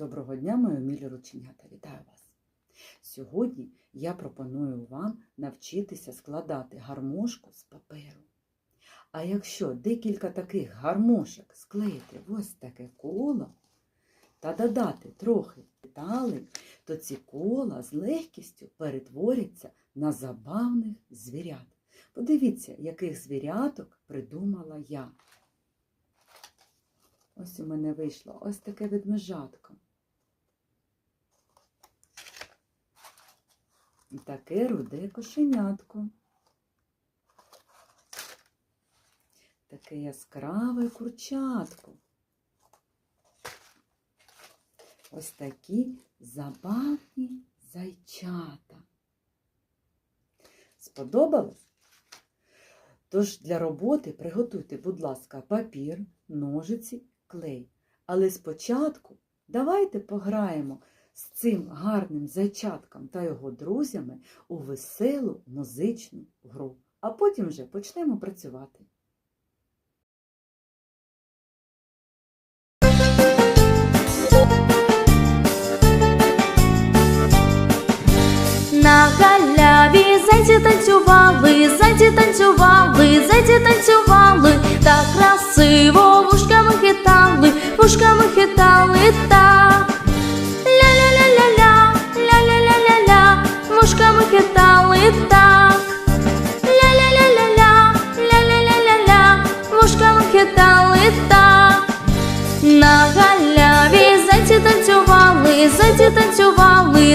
Доброго дня, мої милі рученята! Вітаю вас! Сьогодні я пропоную вам навчитися складати гармошку з паперу. А якщо декілька таких гармошок склеїти в ось таке коло та додати трохи деталей, то ці кола з легкістю перетворяться на забавних звірят. Подивіться, яких звіряток придумала я. Ось у мене вийшло ось таке ведмежатко. І таке руде кошенятко. Таке яскраве курчатко. Ось такі забавні зайчата. Сподобалось? Тож для роботи приготуйте, будь ласка, папір, ножиці, клей. Але спочатку давайте пограємо з цим гарним зайчатком та його друзями у веселу музичну гру, а потім вже почнемо працювати. На галяві зайці танцювали, зайці танцювали,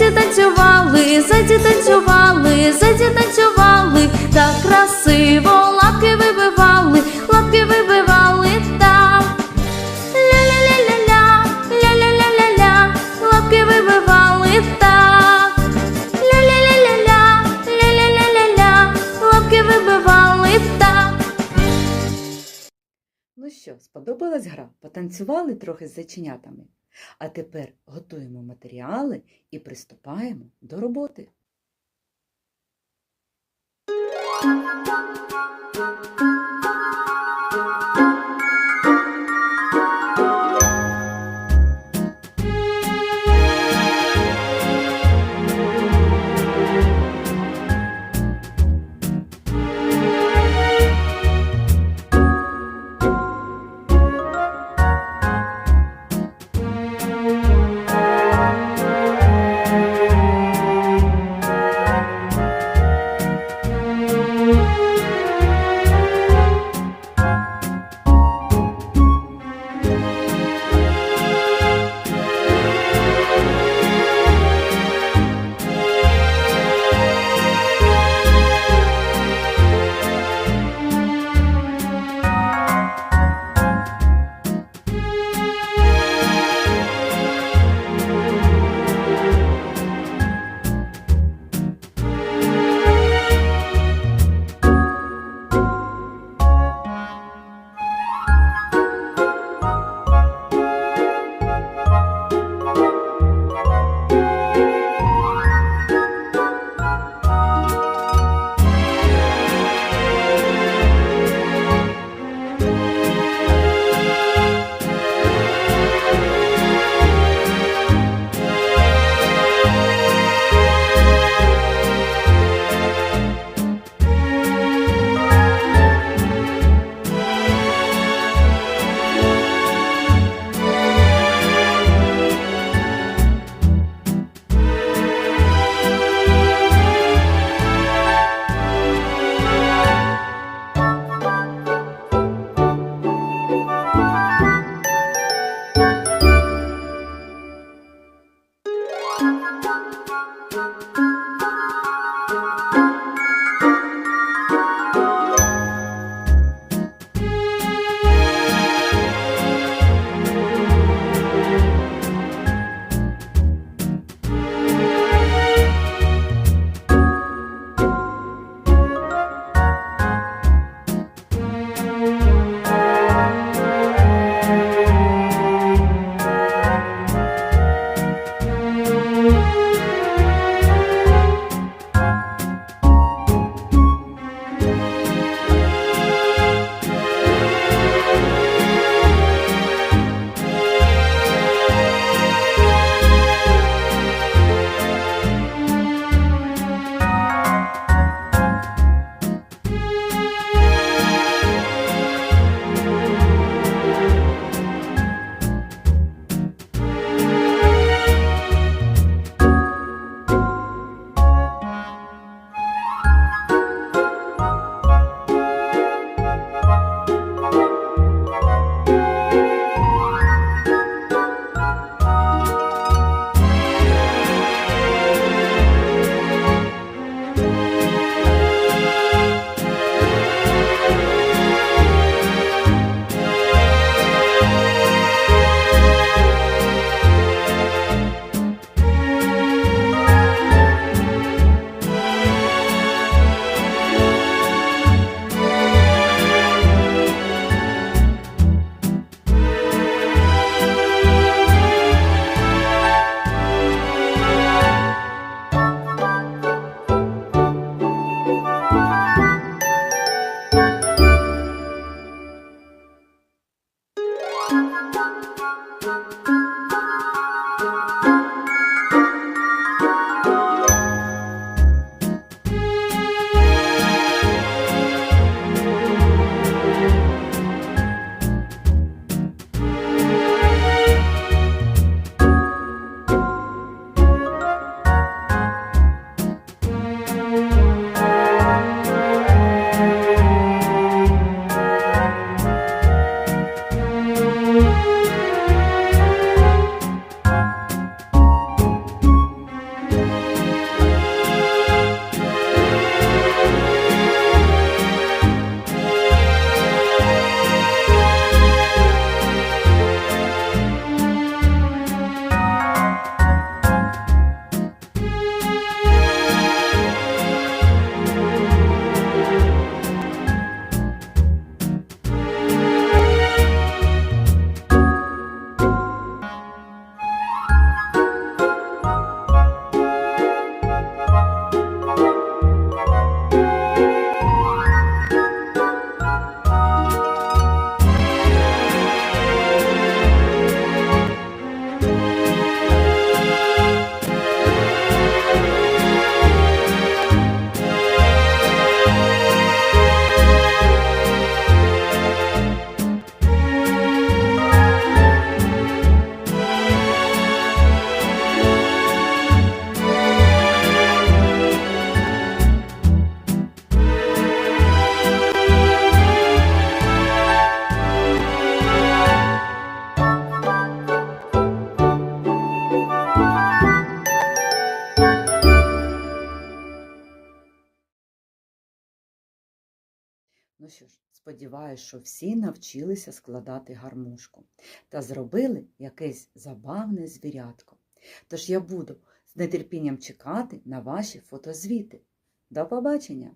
зайці танцювали, зайці танцювали, зайці танцювали, так красиво лапки вибивали, лапки вибивали так. Ля-ля-ля-ля-ля, ля-ля-ля-ля-ля, лапки вибивали так. Ля-ля-ля-ля-ля, ля-ля-ля-ля-ля, лапки вибивали так. Ну що, сподобалась гра? Потанцювали трохи з зайченятами? А тепер готуємо матеріали і приступаємо до роботи. Ну що ж, сподіваюся, що всі навчилися складати гармошку та зробили якесь забавне звірятко. Тож я буду з нетерпінням чекати на ваші фотозвіти. До побачення!